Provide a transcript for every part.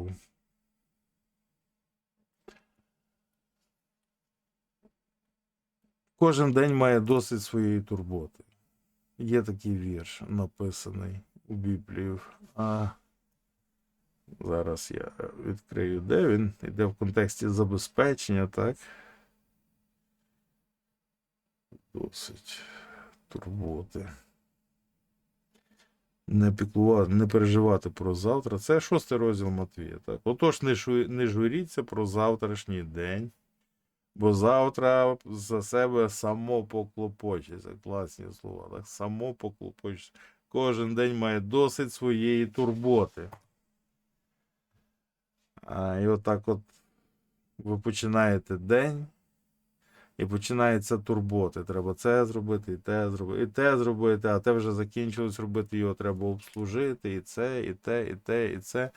відкрив. Кожен день має досить своєї турботи. Є такий вірш, написаний у Біблії. А зараз я відкрию, де він. Йде в контексті забезпечення, так? Досить турботи. Не піклувати, не переживати про завтра. Це шостий розділ Матвія. Так? Отож, не, шу, не журіться про завтрашній день, бо завтра за себе само поклопочеться. Класні слова. Так? Само поклопочеться. Кожен день має досить своєї турботи. А, і отак от ви починаєте день, і починається турботи. Треба це зробити, і те зробити, і те зробити, а те вже закінчилось робити, його треба обслужити, і це, і те, і те, і це.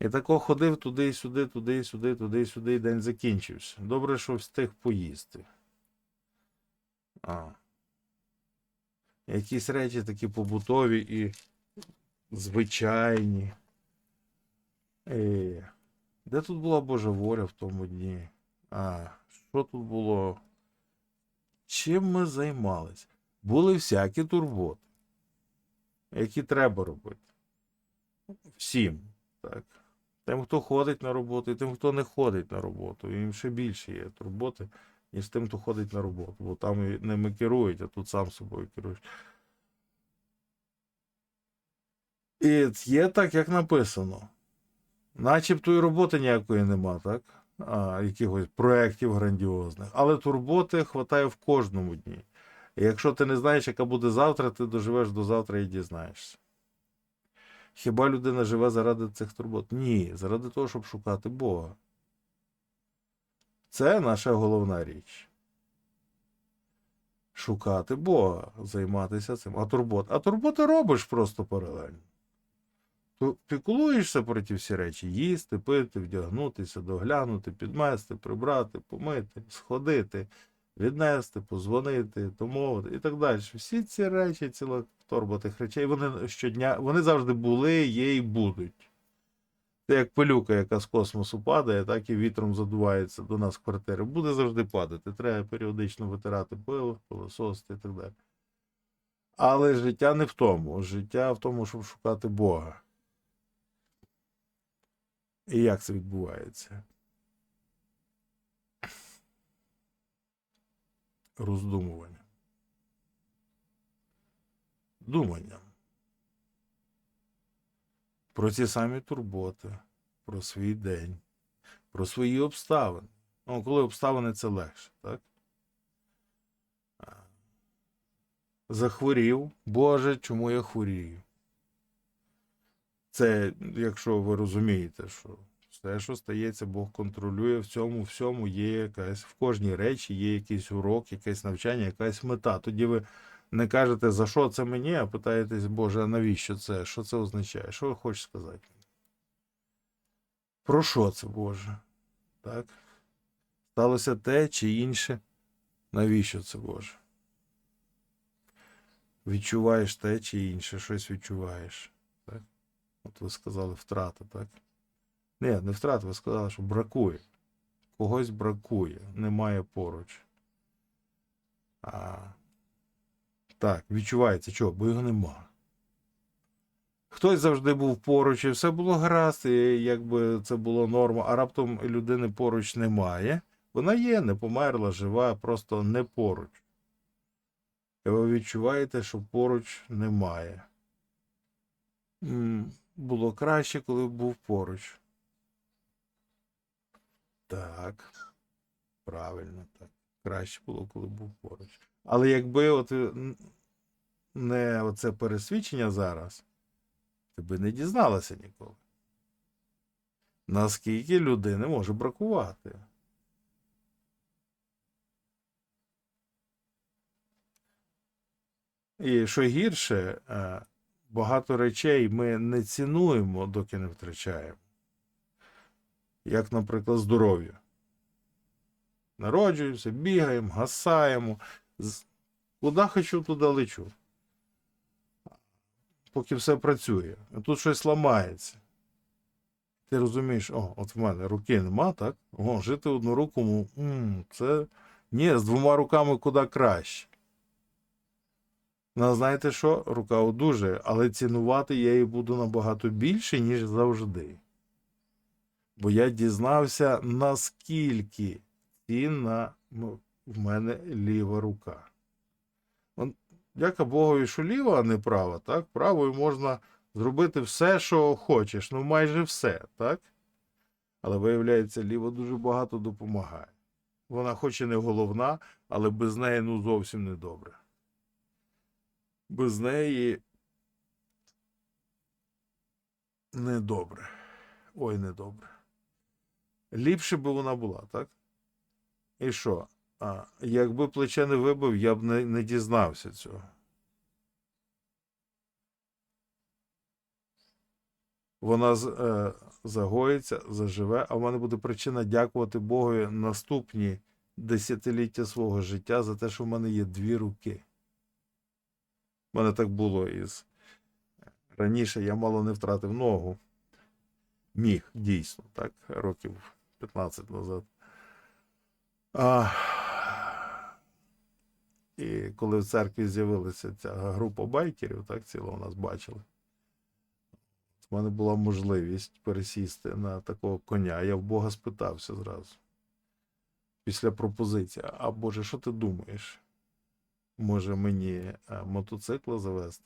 І тако ходив туди і сюди, туди і сюди, туди і сюди, і день закінчився. Добре, що встиг поїсти. А. Якісь речі такі побутові і звичайні. Е, де тут була Божа воля в тому дні? А, що тут було? Чим ми займалися? Були всякі турботи, які треба робити. Всім. Так. Тим, хто ходить на роботу, і тим, хто не ходить на роботу. Їм ще більше є турботи, ніж тим, хто ходить на роботу. Бо там ними керують, а тут сам собою керуєш. І є так, як написано. Начебто і роботи ніякої нема, так? А, якихось проєктів грандіозних. Але турботи хватає в кожному дні. І якщо ти не знаєш, яка буде завтра, ти доживеш до завтра і дізнаєшся. Хіба людина живе заради цих турбот? Ні, заради того, щоб шукати Бога. Це наша головна річ. Шукати Бога, займатися цим. А турбот. А турботи робиш просто паралельно. Ту- Піклуєшся про ті всі речі: їсти, пити, вдягнутися, доглянути, підмести, прибрати, помити, сходити, віднести, позвонити, домовити і так далі. Всі ці речі, ціла торба тих речей, вони щодня, вони завжди були, є і будуть. Це як пилюка, яка з космосу падає, так і вітром задувається до нас в квартири. Буде завжди падати. Треба періодично витирати пил, пилососити і так далі. Але життя не в тому. Життя в тому, щоб шукати Бога. І як це відбувається? Роздумування. Думанням. Про ці самі турботи, про свій день, про свої обставини. Ну, коли обставини це легше, так? Захворів. Боже, чому я хворію? Це, якщо ви розумієте, що все, що стається, Бог контролює в цьому всьому є якась, в кожній речі є якийсь урок, якесь навчання, якась мета. Тоді ви не кажете, за що це мені, а питаєтесь, Боже, а навіщо це? Що це означає? Що ви хочете сказати? Про що це, Боже? Так? Сталося те чи інше? Навіщо це, Боже? Відчуваєш те чи інше, щось відчуваєш. От ви сказали втрата, так? Ні, не втрата, ви сказали, що бракує. Когось бракує, немає поруч. А, так, відчувається, чого? Бо його нема. Хтось завжди був поруч, і все було гаразд, і якби це було норма, а раптом людини поруч немає. Вона є, не померла, жива, просто не поруч. І ви відчуваєте, що поруч немає. Було краще, коли був поруч. Так. Правильно, так. Краще було, коли був поруч. Але якби от е, не оце пересвідчення зараз, ти би не дізналася ніколи. Наскільки людини може бракувати. І що гірше, е, багато речей ми не цінуємо, доки не втрачаємо. Як, наприклад, здоров'я. Народжуємося, бігаємо, гасаємо. Куди хочу, туди лечу. Поки все працює. А тут щось ламається. ти розумієш, о, от в мене руки нема, так? О, жити однорукому, м, це ні, з двома руками куди краще. Ну, знаєте що? Рука одужає, але цінувати я її буду набагато більше, ніж завжди. Бо я дізнався, наскільки цінна в мене ліва рука. Дяка Богові, що ліва, а не права, так? Правою можна зробити все, що хочеш, ну майже все, так? Але виявляється, ліва дуже багато допомагає. Вона хоч і не головна, але без неї ну зовсім не добре. Без неї недобре. Ой, недобре. Ліпше би вона була, так? І що? А, якби плече не вибив, я б не, не дізнався цього. Вона е, загоїться, заживе, а в мене буде причина дякувати Богові наступні десятиліття свого життя за те, що в мене є дві руки. У мене так було із раніше я мало не втратив ногу. Міг, дійсно, так, років 15 назад. А, і коли в церкві з'явилася ця група байкерів, так ціла у нас бачили. У мене була можливість пересісти на такого коня. Я в Бога спитався зразу. Після пропозиції: А Боже, що ти думаєш? Може мені а, мотоцикла завести?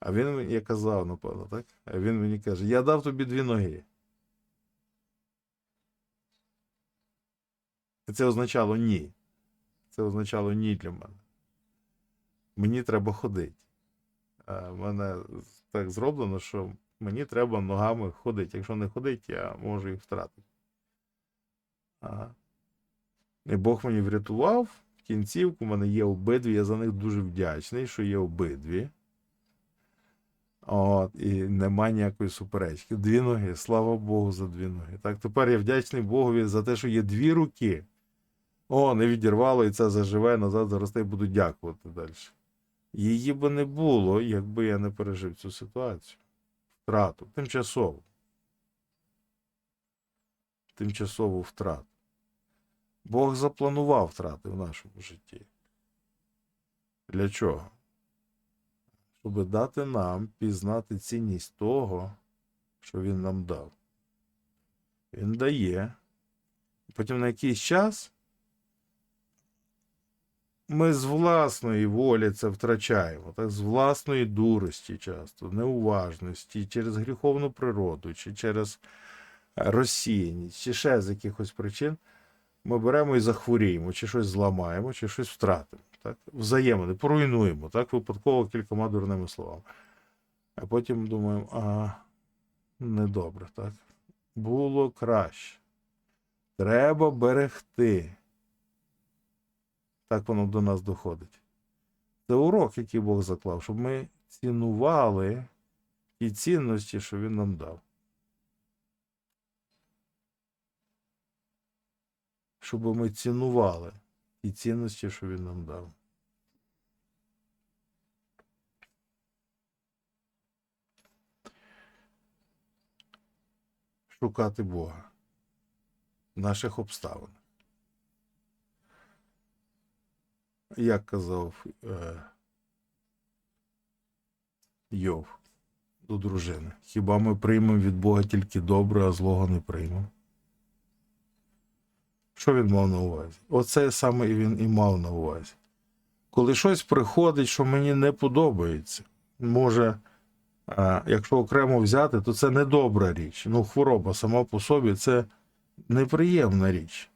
А він я казав, напевно, так? А він мені каже: Я дав тобі дві ноги. І це означало ні. Це означало ні для мене. Мені треба ходити. В мене так зроблено, що мені треба ногами ходити. Якщо не ходити, я можу їх втратити. Ага. І Бог мені врятував. Кінцівку в мене є обидві. Я за них дуже вдячний, що є обидві. От, і нема ніякої суперечки. Дві ноги, слава Богу, за дві ноги. Так, тепер я вдячний Богові за те, що є дві руки. О, не відірвало, і це заживе, назад заросте і буду дякувати далі. Її би не було, якби я не пережив цю ситуацію. Втрату. Тимчасову. Тимчасову втрату. Бог запланував втрати в нашому житті. Для чого? Щоб дати нам пізнати цінність того, що Він нам дав. Він дає. Потім на якийсь час ми з власної волі це втрачаємо, так, з власної дурості часто, неуважності, через гріховну природу, чи через розсіяність, чи ще з якихось причин. Ми беремо і захворіємо, чи щось зламаємо, чи щось втратимо. Так? Взаємини, поруйнуємо, так, випадково кількома дурними словами. А потім думаємо, а недобре, так? Було краще. Треба берегти. Так воно до нас доходить. Це урок, який Бог заклав, щоб ми цінували ті цінності, що Він нам дав. Щоб ми цінували ті цінності, що Він нам дав. Шукати Бога в наших обставинах. Як казав е, Йов до дружини, хіба ми приймемо від Бога тільки добре, а злого не приймемо? Що він мав на увазі? Оце саме він і мав на увазі. Коли щось приходить, що мені не подобається, може, якщо окремо взяти, то це не добра річ. Ну, хвороба сама по собі це неприємна річ.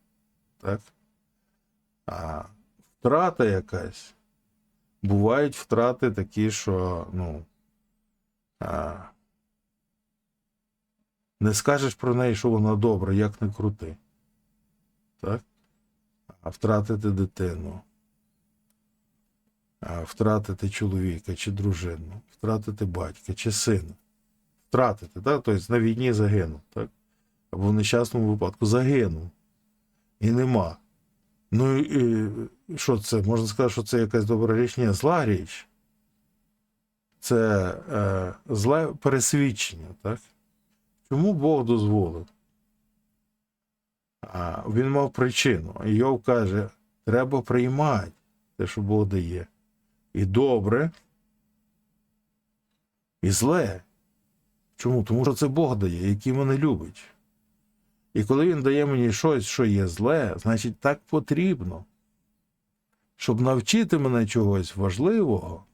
Так? А втрата якась. Бувають втрати такі, що, ну. А, не скажеш про неї, що вона добра, як не крути. Так? Втратити дитину, втратити чоловіка чи дружину, втратити батька чи сина. Втратити, так? Тобто на війні загинув, так? Або в нещасному випадку загинув. І нема. Ну і що це? Можна сказати, що це якась добра річ? Ні, зла річ. Це е, зле пересвідчення, так? Чому Бог дозволив? А він мав причину. Йов каже: треба приймати те, що Бог дає. І добре, і зле. Чому? Тому що це Бог дає, який мене любить. І коли він дає мені щось, що є зле, значить так потрібно, щоб навчити мене чогось важливого,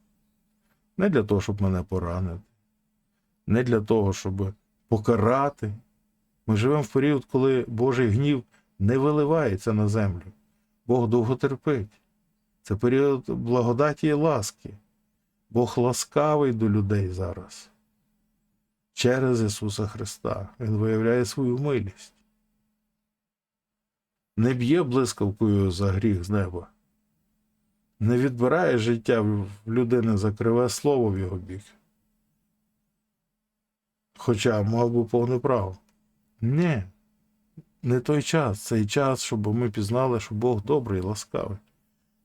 не для того, щоб мене поранити, не для того, щоб покарати. Ми живемо в період, коли Божий гнів не виливається на землю. Бог довго терпить. Це період благодаті і ласки. Бог ласкавий до людей зараз. Через Ісуса Христа. Він виявляє свою милість. Не б'є блискавкою за гріх з неба. Не відбирає життя в людини за криве слово в його бік. Хоча мав би повне право. Ні, не той час. Цей час, щоб ми пізнали, що Бог добрий і ласкавий.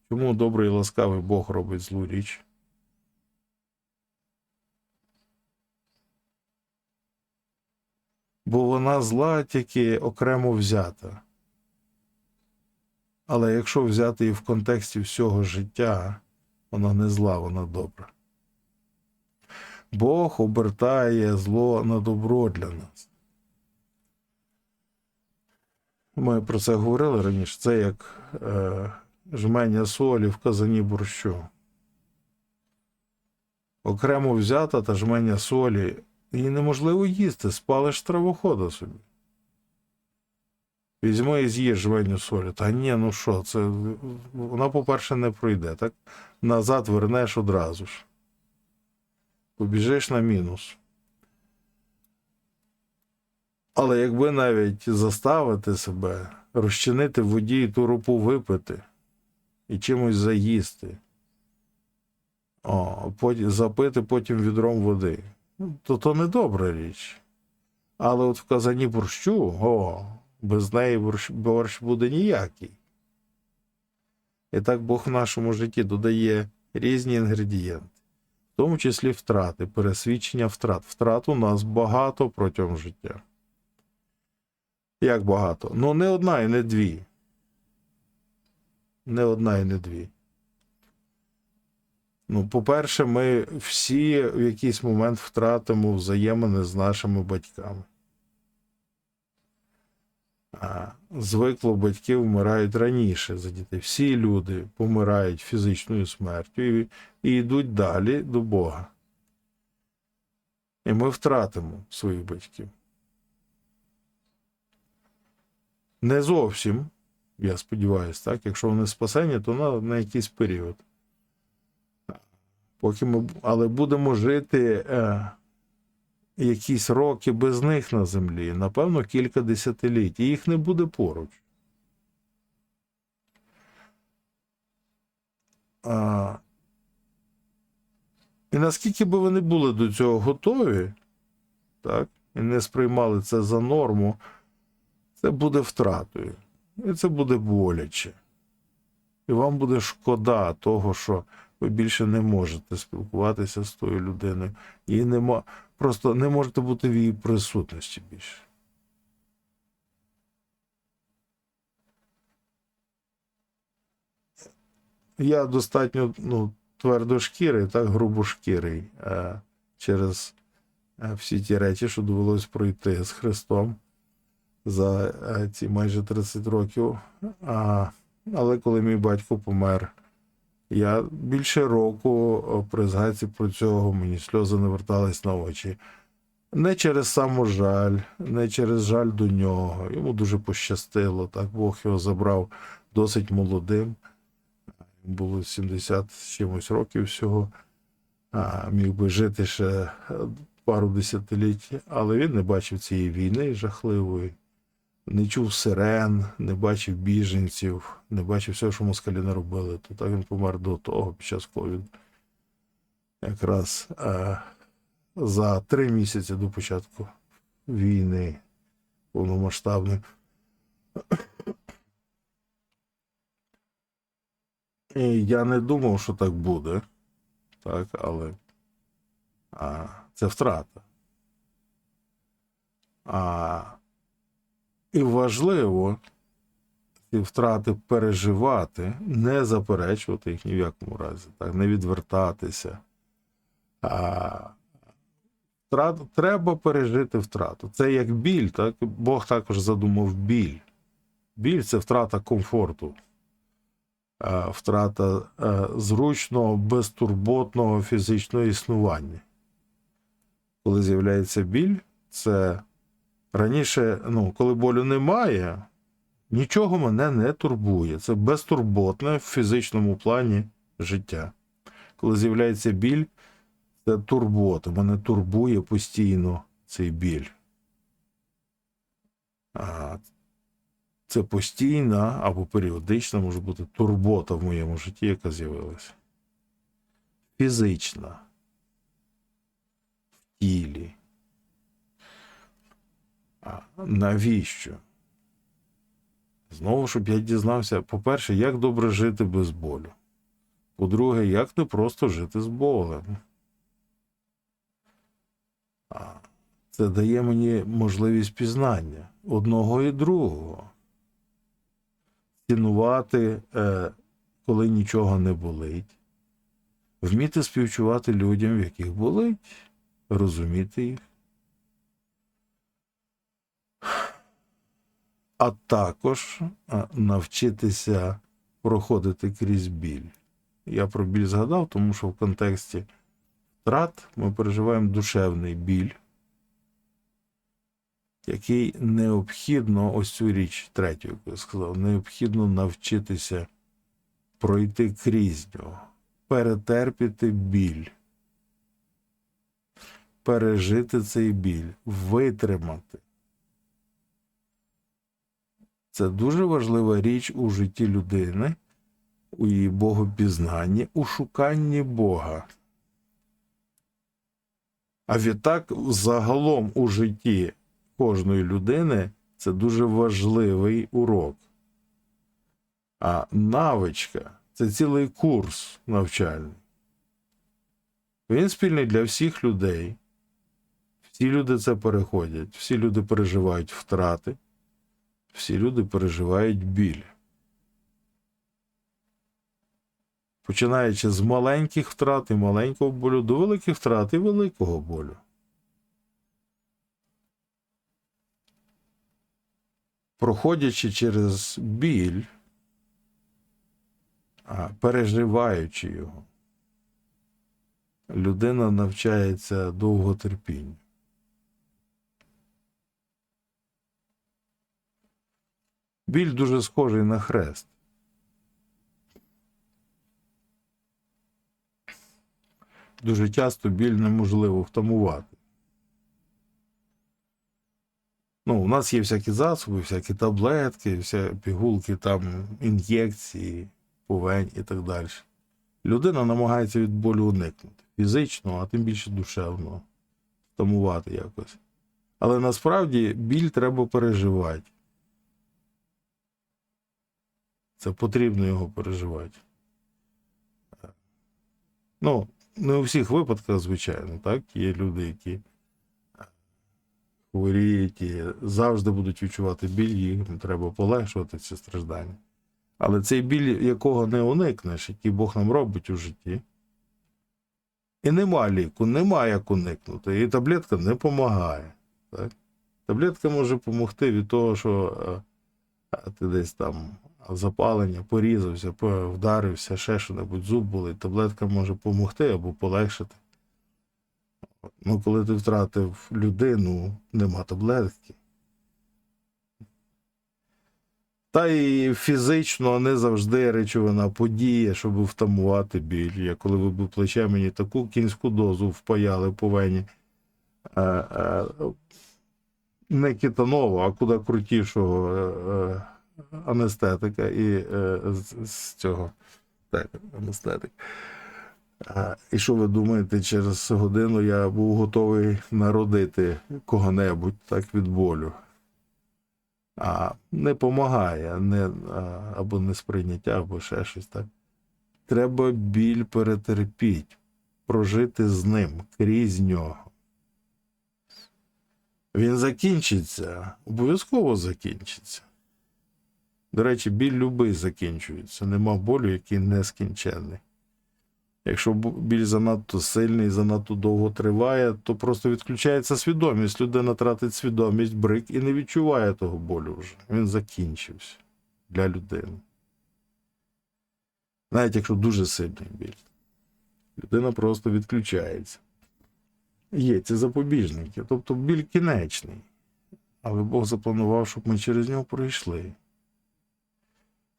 Чому добрий і ласкавий Бог робить злу річ? Бо вона зла тільки окремо взята. Але якщо взяти її в контексті всього життя, вона не зла, вона добра. Бог обертає зло на добро для нас. Ми про це говорили раніше. Це як е, жменя солі в казані борщу. Окремо взята та жменя солі, її неможливо їсти, спалиш травохода собі. Візьми і з'їж жменю солі. Та ні, ну що, це вона, по-перше, не пройде, так? Назад вернеш одразу ж. Побіжиш на мінус. Але якби навіть заставити себе, розчинити в воді і ту рупу випити і чимось заїсти, о, потім, запити потім відром води, ну, то то не добра річ. Але от в казані борщу, о, без неї борщ, борщ буде ніякий. І так Бог в нашому житті додає різні інгредієнти, в тому числі втрати, пересвідчення втрат. Втрат у нас багато протягом життя. Як багато? Ну, не одна і не дві. Не одна і не дві. Ну, по-перше, ми всі в якийсь момент втратимо взаємини з нашими батьками. А, звикло батьки вмирають раніше за дітей. Всі люди помирають фізичною смертю і, і йдуть далі до Бога. І ми втратимо своїх батьків. Не зовсім, я сподіваюся, так? Якщо вони спасені, то на, на якийсь період. Поки ми, але будемо жити е, якісь роки без них на землі, напевно, кілька десятиліть, і їх не буде поруч. А, і наскільки би вони були до цього готові, так, і не сприймали це за норму, це буде втратою. І це буде боляче. І вам буде шкода того, що ви більше не можете спілкуватися з тою людиною. І нема, просто не можете бути в її присутності більше. Я достатньо ну, твердошкірий, так, грубошкірий е, через е, всі ті речі, що довелось пройти з Христом за е, ці майже 30 років. А, але коли мій батько помер, я більше року при згадці про цього мені сльози не вертались на очі. Не через саможаль, не через жаль до нього. Йому дуже пощастило. Так Бог його забрав досить молодим. Було 70 з чимось років всього. А, міг би жити ще е, пару десятиліть, але він не бачив цієї війни жахливої не чув сирен, не бачив біженців, не бачив всього, що москалі не робили. То так він помер до того під час ковіду. Якраз е, за три місяці до початку війни повномасштабної. І я не думав, що так буде. Так, але а, це втрата. А, і важливо ці втрати переживати, не заперечувати їх ні в якому разі, так, не відвертатися. А, втрат, треба пережити втрату. Це як біль, так? Бог також задумав біль. Біль це втрата комфорту, а, втрата е, зручного, безтурботного фізичного існування. Коли з'являється біль, це раніше, ну, коли болю немає, нічого мене не турбує. Це безтурботне в фізичному плані життя. Коли з'являється біль, це турбота. Мене турбує постійно цей біль. А це постійна або періодична може бути турбота в моєму житті, яка з'явилася. Фізична. В тілі. А навіщо? Знову, щоб я дізнався, по-перше, як добре жити без болю. По-друге, як не просто жити з болем. Це дає мені можливість пізнання одного і другого. Цінувати, е, коли нічого не болить. Вміти співчувати людям, в яких болить, розуміти їх. А також навчитися проходити крізь біль. Я про біль згадав, тому що в контексті втрат ми переживаємо душевний біль, який необхідно, ось цю річ третю, яку я сказав, необхідно навчитися пройти крізь нього, перетерпіти біль, пережити цей біль, витримати. Це дуже важлива річ у житті людини, у її богопізнанні, у шуканні Бога. А відтак, загалом у житті кожної людини це дуже важливий урок. А навичка це цілий курс навчальний. Він спільний для всіх людей. Всі люди це переходять, всі люди переживають втрати всі люди переживають біль. Починаючи з маленьких втрат і маленького болю до великих втрат і великого болю. Проходячи через біль, переживаючи його, людина навчається довготерпінню. Біль дуже схожий на хрест. Дуже часто біль неможливо втамувати. Ну, у нас є всякі засоби, всякі таблетки, всякі пігулки, там, ін'єкції, повень і так далі. Людина намагається від болю уникнути. Фізично, а тим більше душевно. Втамувати якось. Але насправді біль треба переживати. Це потрібно його переживати. Ну, не у всіх випадках, звичайно, так? Є люди, які хворіють і завжди будуть відчувати біль, їм треба полегшувати ці страждання. Але цей біль, якого не уникнеш, який Бог нам робить у житті. І нема ліку, нема як уникнути. І таблетка не допомагає. Таблетка може допомогти від того, що е, ти десь там запалення, порізався, вдарився, ще що-небудь, зуб болить, таблетка може допомогти або полегшити. Ну, коли ти втратив людину, нема таблетки. Та і фізично не завжди речовина подія, щоб втамувати біль. Я коли вибив плече, мені таку кінську дозу впаяли по вені. А, а, не кітанову, а куди крутішого. Анестетика і е, з, з цього. Так, анестетик. І що ви думаєте, через годину я був готовий народити кого-небудь так від болю. А не помагає, не, або несприйняття, або ще щось так. Треба біль перетерпіть, прожити з ним крізь нього. Він закінчиться, обов'язково закінчиться. До речі, біль любий закінчується. Нема болю, який не скінченний. Якщо біль занадто сильний, занадто довго триває, то просто відключається свідомість. Людина тратить свідомість, брик і не відчуває того болю вже. Він закінчився для людини. Навіть якщо дуже сильний біль. Людина просто відключається. Є ці запобіжники, тобто біль кінечний. Але Бог запланував, щоб ми через нього пройшли.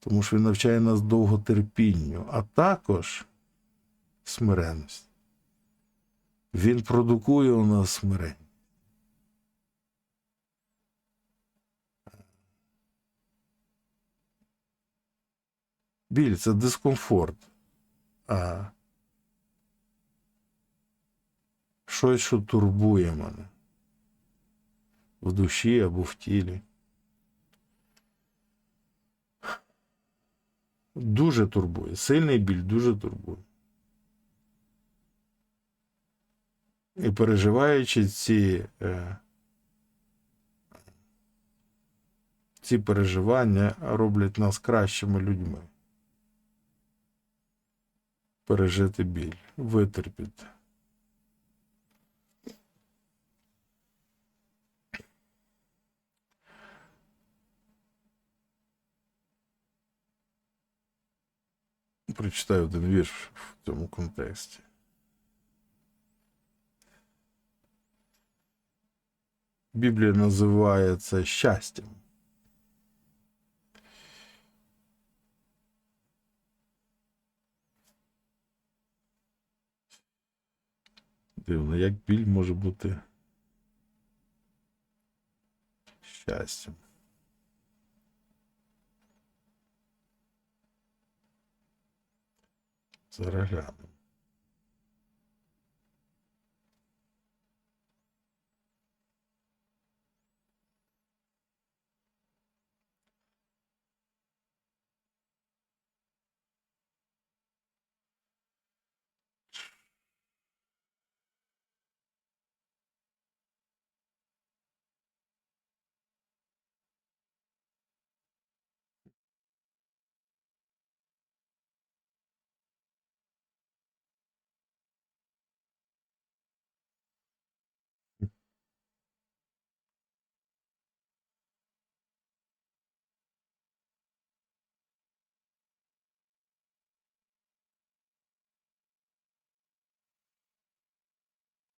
Тому що він навчає нас довготерпінню, а також смиренність. Він продукує у нас смирення. Біль це дискомфорт. А щось, що турбує мене в душі або в тілі. Дуже турбує. Сильний біль дуже турбує. І переживаючи ці, е, ці переживання роблять нас кращими людьми. Пережити біль, витерпіти. Прочитаю один вірш в цьому контексті. Біблія називає це щастям. Дивно, як біль може бути щастям. Зараз глянемо.